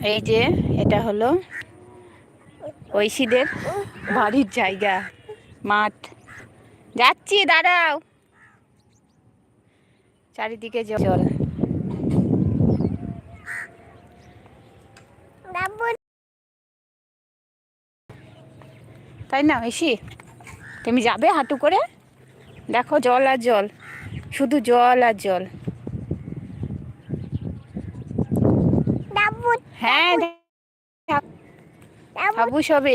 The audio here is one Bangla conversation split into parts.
এই যে, এটা হলো ঐশীদের বাড়ির জায়গা, মাঠ। যাচ্ছি, দাঁড়াও। চারিদিকে জল। তাই না, ঐশী? তুমি যাবে হাঁটু করে? দেখো, জল আর জল। শুধু জল আর জল। হ্যাঁ হাবুস হবে।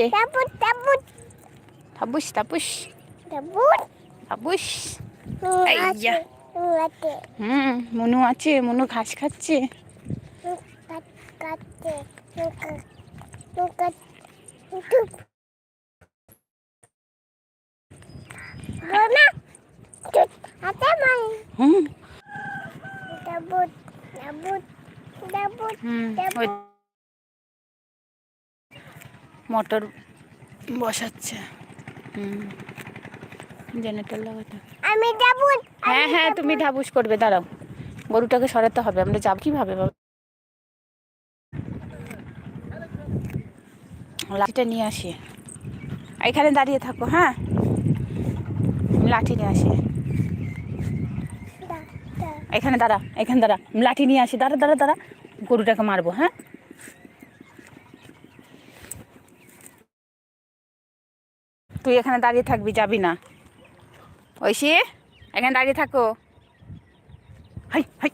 হাবুস তাপুস হাবুস আইয়া। হুম মনু আছে মনু ঘাস খাচ্ছে। হুম। হুম মোটর বসাচ্ছে। হুম। জেনারেটর লাগাতে আমি যাব হ্যাঁ হ্যাঁ তুমি ধাবুস করবে দাঁড়াও। গরুটাকে সরাতে হবে আমরা যাব কীভাবে লাঠিটা নিয়ে আসি। এখানে দাঁড়িয়ে থাকো হ্যাঁ? লাঠি নিয়ে আসি। এখানে দাঁড়া এখানে দাঁড়া। লাঠি নিয়ে আসি দাঁড়া দাঁড়া দাঁড়া। গরুটাকে মারবো হ্যাঁ? তুই এখানে দাঁড়িয়ে থাকবি যাবি না। ঐশী এখানে দাঁড়িয়ে থাকো। Hi hi.